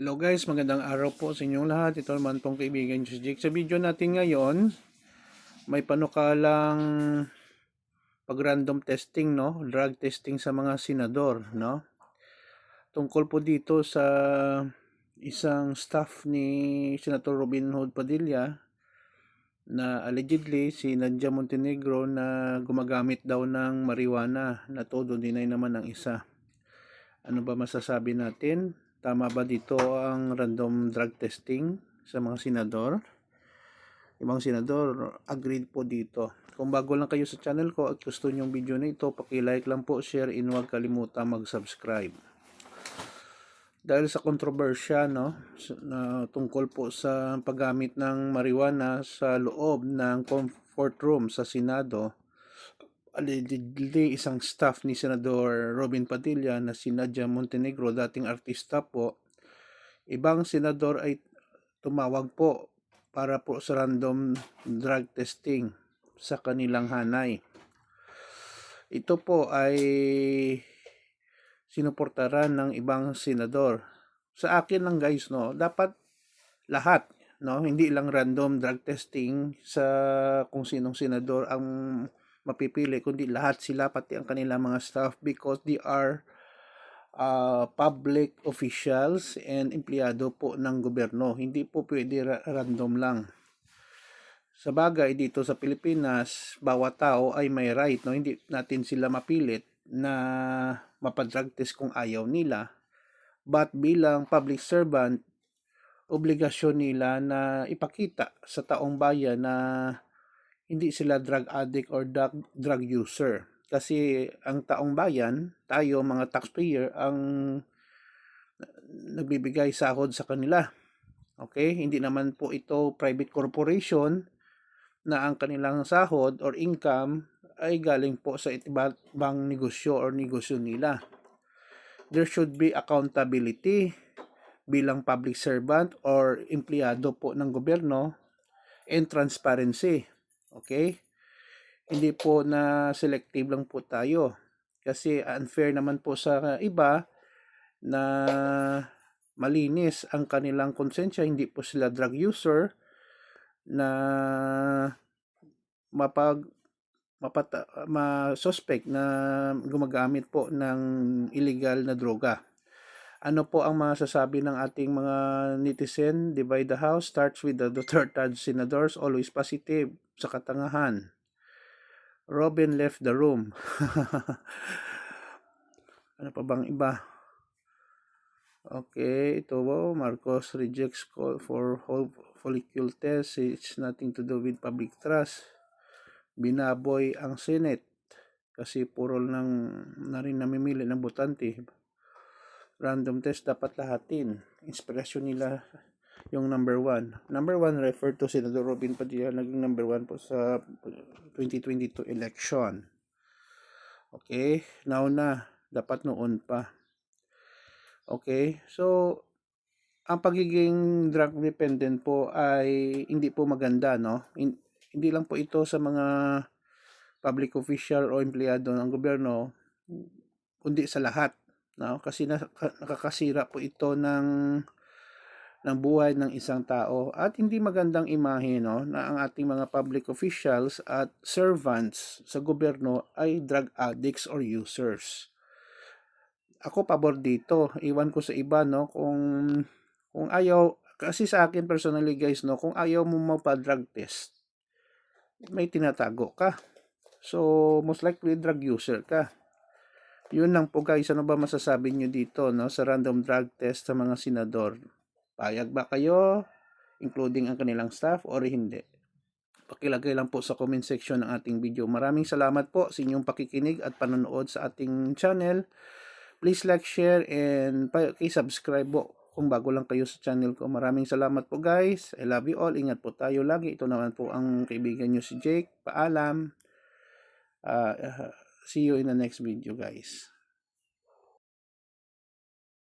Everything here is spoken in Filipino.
Hello guys, magandang araw po sa inyong lahat. Ito naman pong kaibigan si Jake. Sa video natin ngayon, may panukalang pag-random testing, no? Drug testing sa mga senador, no? Tungkol po dito sa isang staff ni Senator Robin Hood Padilla na allegedly si Nadia Montenegro na gumagamit daw ng marijuana na todo dinay naman ang isa. Ano ba masasabi natin? Tama ba dito ang random drug testing sa mga senador? Ibang senador, agreed po dito. Kung bago lang kayo sa channel ko at gusto nyong video na ito, pakilike lang po, share, and huwag kalimutan mag-subscribe. Dahil sa kontrobersya no, na tungkol po sa paggamit ng marijuana sa loob ng comfort room sa Senado, allegedly isang staff ni Senador Robin Padilla na si Nadia Montenegro, dating artista po, ibang senador ay tumawag po para po sa random drug testing sa kanilang hanay. Ito po ay sinuportaran ng ibang senador. Sa akin lang guys, no, dapat lahat, no, hindi lang random drug testing sa kung sinong senador ang mapipili, kundi lahat sila, pati ang kanilang mga staff because they are uh, public officials and empleyado po ng gobyerno. Hindi po pwede ra- random lang. Sa bagay dito sa Pilipinas, bawat tao ay may right, no? Hindi natin sila mapilit na mapadrug test kung ayaw nila. But bilang public servant, obligasyon nila na ipakita sa taong bayan na hindi sila drug addict or drug, drug user. Kasi ang taong bayan, tayo mga taxpayer, ang nagbibigay sahod sa kanila. Okay? Hindi naman po ito private corporation na ang kanilang sahod or income ay galing po sa ibang negosyo or negosyo nila. There should be accountability bilang public servant or empleyado po ng gobyerno and transparency. Okay? Hindi po na selective lang po tayo. Kasi unfair naman po sa iba na malinis ang kanilang konsensya, hindi po sila drug user na mapag mapata, ma-suspect na gumagamit po ng illegal na droga. Ano po ang masasabi ng ating mga netizen? Divide the House starts with the Duterte senators, always positive sa katangahan. Robin left the room. ano pa bang iba? Okay, ito po, Marcos rejects call for follicle test. It's nothing to do with public trust. Binaboy ang Senate kasi puro lang na rin namimili ng botante. Random test dapat lahatin. Inspirasyon nila yung number one. Number one referred to Senator Robin Padilla naging number one po sa 2022 election. Okay, now na. Dapat noon pa. Okay, so ang pagiging drug dependent po ay hindi po maganda, no? Hindi lang po ito sa mga public official o empleyado ng gobyerno, kundi sa lahat, no? Kasi nakakasira po ito ng ng buhay ng isang tao at hindi magandang imahe no na ang ating mga public officials at servants sa gobyerno ay drug addicts or users ako pabor dito. Iwan ko sa iba no kung kung ayaw kasi sa akin personally guys no kung ayaw mo magpa-drug test may tinatago ka. So most likely drug user ka. Yun lang po guys, ano ba masasabi nyo dito no sa random drug test sa mga senador? Payag ba kayo including ang kanilang staff or hindi? Pakilagay lang po sa comment section ng ating video. Maraming salamat po sa inyong pakikinig at panonood sa ating channel. Please like, share, and subscribe po kung bago lang kayo sa channel ko. Maraming salamat po guys. I love you all. Ingat po tayo lagi. Ito naman po ang kaibigan nyo si Jake. Paalam. Uh, see you in the next video guys.